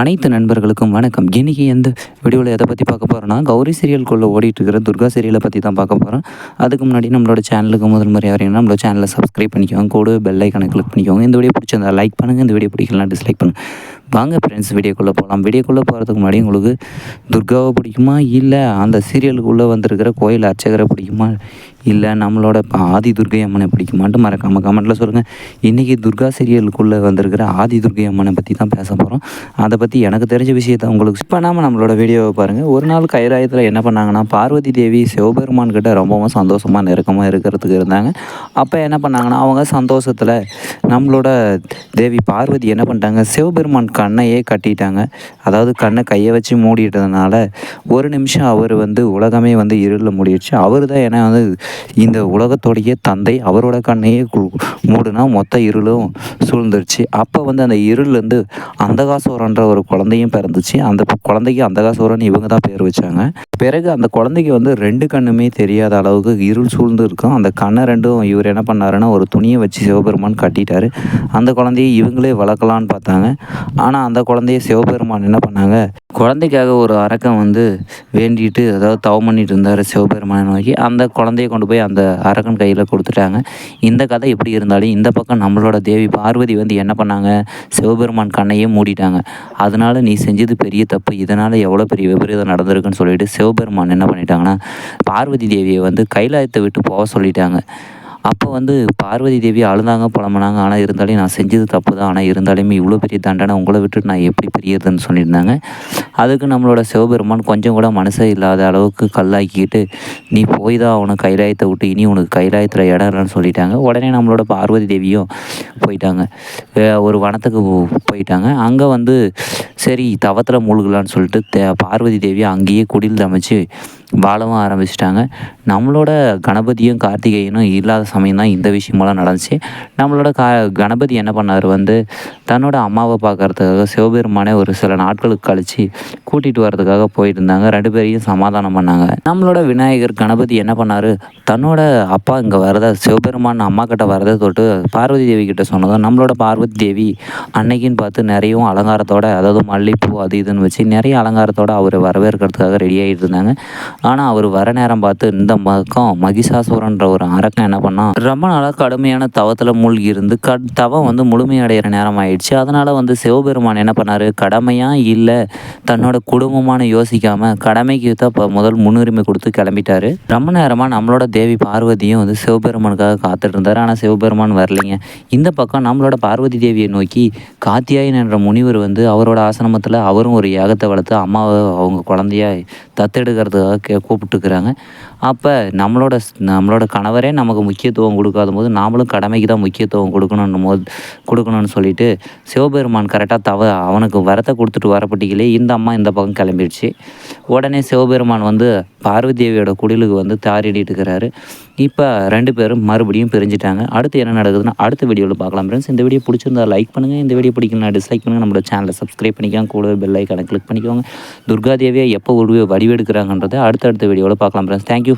அனைத்து நண்பர்களுக்கும் வணக்கம். இன்றைக்கி எந்த வீடியோவில் எதை பற்றி பார்க்க போகிறோன்னா கௌரி சீரியலுக்குள்ளே ஓடிட்டு இருக்கிற துர்கா சீரியலை பற்றி தான் பார்க்க போகிறோம் அதுக்கு முன்னாடி நம்மளோட சேனலுக்கு முதல் முறை வரீங்கன்னா நம்மளோட சேனலை சப்ஸ்கிரைப் பண்ணிக்கோங்க. கூட பெல் ஐக்கனை கிளிக் பண்ணிக்கோங்க. இந்த வீடியோ பிடிச்சிருந்தா லைக் பண்ணுங்கள் இந்த வீடியோ பிடிக்கலாம் டிஸ்லைக் பண்ணுங்கள் வாங்க ஃப்ரெண்ட்ஸ் வீடியோக்குள்ளே போகலாம் வீடியோக்குள்ளே போகிறதுக்கு முன்னாடி உங்களுக்கு துர்காவை பிடிக்குமா? இல்லை அந்த சீரியலுக்குள்ளே வந்திருக்கிற கோயில் அர்ச்சகரை பிடிக்குமா? இல்லை நம்மளோட ஆதி துர்கை அம்மனை பிடிக்குமான்ட்டு மறக்காமல் கமெண்ட்டில் சொல்லுங்கள் இன்றைக்கி துர்கா சீரியலுக்குள்ளே வந்திருக்கிற ஆதி துர்கை அம்மனை பற்றி தான் பேச போகிறோம் அதை பற்றி எனக்கு தெரிஞ்ச விஷயத்த உங்களுக்கு பண்ணாமல் நம்மளோட வீடியோவை பாருங்கள் ஒரு நாள் கைராயத்தில் என்ன பண்ணாங்கன்னா பார்வதி தேவி சிவபெருமான் கிட்ட ரொம்பவும் சந்தோஷமாக நெருக்கமாக இருக்கிறதுக்கு இருந்தாங்க. அப்போ என்ன பண்ணாங்கன்னா அவங்க சந்தோஷத்தில் நம்மளோட தேவி பார்வதி என்ன பண்ணிட்டாங்க சிவபெருமான் கண்ணையே கட்டிட்டாங்க. அதாவது கண்ணை கையை வச்சு மூடிட்டதுனால ஒரு நிமிஷம் அவர் வந்து உலகமே வந்து இருளில் மூடிடுச்சு. அவர் தான் ஏன்னா வந்து இந்த உலகத்தோடைய தந்தை அவரோட கண்ணையே மூடுனா மொத்த இருளும் சூழ்ந்துருச்சு. அப்போ வந்து அந்த இருள்லேருந்து அந்தகாசோரன்ற ஒரு குழந்தையும் பிறந்துச்சு. அந்த குழந்தைக்கு அந்தகாசோரன் இவங்க தான் பேர் வச்சாங்க. பிறகு அந்த குழந்தைக்கு வந்து ரெண்டு கண்ணுமே தெரியாத அளவுக்கு இருள் சூழ்ந்து இருக்கும் அந்த கண்ணை ரெண்டும் இவர் என்ன பண்ணாருன்னா ஒரு துணியை வச்சு சிவபெருமான் கட்டிட்டாரு. அந்த குழந்தையை இவங்களே வளர்க்கலான்னு பார்த்தாங்க. ஆனால் அந்த குழந்தைய சிவபெருமான் என்ன பண்ணாங்க? குழந்தைக்காக ஒரு அரக்கன் வந்து வேண்டிட்டு அதாவது தவம் பண்ணிட்டு இருந்தார் சிவபெருமானை நோக்கி. அந்த குழந்தைய கொண்டு போய் அந்த அரக்கன் கையில் கொடுத்துட்டாங்க. இந்த கதை எப்படி இருந்தாலும் இந்த பக்கம் நம்மளோட தேவி பார்வதி வந்து என்ன பண்ணாங்க? சிவபெருமான் கண்ணையே மூடிட்டாங்க. அதனால் நீ செஞ்சது பெரிய தப்பு. இதனால் எவ்வளோ பெரிய விபரீதம் நடந்திருக்குன்னு சொல்லிட்டு சிவபெருமான் என்ன பண்ணிட்டாங்கன்னா பார்வதி தேவியை வந்து கைலாயத்தை விட்டு போக சொல்லிட்டாங்க. அப்போ வந்து பார்வதி தேவி அழுதாங்க புலம்புனாங்க. ஆனால் இருந்தாலும் நான் செஞ்சது தப்பு தான் ஆனால் இருந்தாலுமே இவ்வளோ பெரிய தண்டனை உங்களை விட்டுட்டு நான் எப்படி பிரியறதுன்னு சொல்லியிருந்தாங்க. அதுக்கு நம்மளோட சிவபெருமான் கொஞ்சம் கூட மனசே இல்லாத அளவுக்கு கல்லாக்கிக்கிட்டு நீ போய் தான் அவனை கைலாயத்தை விட்டு இனி உனக்கு கைலாயத்தில் இடம் இல்லைன்னு சொல்லிட்டாங்க. உடனே நம்மளோட பார்வதி தேவியும் போயிட்டாங்க. வே- ஒரு வனத்துக்கு போயிட்டாங்க. அங்கே வந்து சரி தவத்தில் மூழ்கலான்னு சொல்லிட்டு தே பார்வதி தேவியை அங்கேயே குடில் அமைச்சு வாழவும் ஆரம்பிச்சிட்டாங்க. நம்மளோட கணபதியும் கார்த்திகேயனும் இல்லாத சமயம் தான் இந்த விஷயமெல்லாம் நடந்துச்சு. நம்மளோட கா கணபதி என்ன பண்ணார் வந்து தன்னோட அம்மாவை பார்க்கறதுக்காக சிவபெருமானே ஒரு சில நாட்களுக்கு கழித்து கூட்டிகிட்டு வர்றதுக்காக போயிட்டு இருந்தாங்க ரெண்டு பேரையும் சமாதானம் பண்ணாங்க. நம்மளோட விநாயகர் கணபதி என்ன பண்ணார் தன்னோட அப்பா இங்கே வரத சிவபெருமான் அம்மா கிட்ட வரதை தொட்டு பார்வதி தேவி கிட்ட சொன்னதும் நம்மளோட பார்வதி தேவி அன்னைக்குன்னு பார்த்து நிறையவும் அலங்காரத்தோட அதாவது மல்லிகைப்பூ அது இதுன்னு வச்சு நிறைய அலங்காரத்தோட அவர் வரவேற்கிறதுக்காக ரெடி ஆகிட்டு இருந்தாங்க. ஆனால் அவர் வர நேரம் பார்த்து இந்த பக்கம் மகிஷாசுரன்ற ஒரு அரக்கன் என்ன பண்ணால் ரொம்ப நாளாக கடுமையான தவத்தில் மூழ்கி இருந்து க தவம் வந்து முழுமையடைகிற நேரம் ஆயிடுச்சு. அதனால் வந்து சிவபெருமான் என்ன பண்ணார்? கடமையாக இல்லை தன்னோட குடும்பமான யோசிக்காமல் கடமைக்கு தான் இப்போ முதல் முன்னுரிமை கொடுத்து கிளம்பிட்டாரு. ரொம்ப நேரமாக நம்மளோட தேவி பார்வதியும் வந்து சிவபெருமானுக்காக காத்துட்டு இருந்தார். ஆனால் சிவபெருமான் வரலைங்க. இந்த பக்கம் நம்மளோட பார்வதி தேவியை நோக்கி காத்தியாயன் என்ற முனிவர் வந்து அவரோட ஆசிரமத்தில் அவரும் ஒரு யாகத்தை வளர்த்து அம்மாவை அவங்க குழந்தையாக தத்தெடுக்கிறதுக்காக கே கூப்பிட்டுக்கிறாங்க அப்போ நம்மளோட ஸ்- நம்மளோட கணவரே நமக்கு முக்கியத்துவம் கொடுக்காத போது நாமளும் கடமைக்கு தான் முக்கியத்துவம் கொடுக்கணும் போது கொடுக்கணும்னு சொல்லிட்டு சிவபெருமான் கரெக்டாக தவ அவனுக்கு வரத்தை கொடுத்துட்டு வரப்பட்டிகளே இந்த அம்மா இந்த பக்கம் கிளம்பிடுச்சு. உடனே சிவபெருமான் வந்து பார்வதி தேவியோட குடிலுக்கு வந்து தாரிடிட்டு இருக்கிறாரு. இப்போ ரெண்டு பேரும் மறுபடியும் பிரிஞ்சுட்டாங்க. அடுத்து என்ன நடக்குதுன்னா அடுத்த வீடியோவில் பார்க்கலாம் ஃப்ரெண்ட்ஸ் இந்த வீடியோ பிடிச்சிருந்தா லைக் பண்ணுங்கள் இந்த வீடியோ பிடிக்கலாம் டிஸ்லைக் பண்ணுங்கள் நம்மளோட சேனலை சப்ஸ்கிரைப் பண்ணிக்கோங்க. கூட பெல் ஐக்கானை கிளிக் பண்ணிக்கோங்க. துர்காதேவியை எப்போ உருவ வடிவெடுக்கிறாங்கன்றதை அடுத்தடுத்த வீடியோவில் பார்க்கலாம் ஃப்ரெண்ட்ஸ் தேங்க்யூ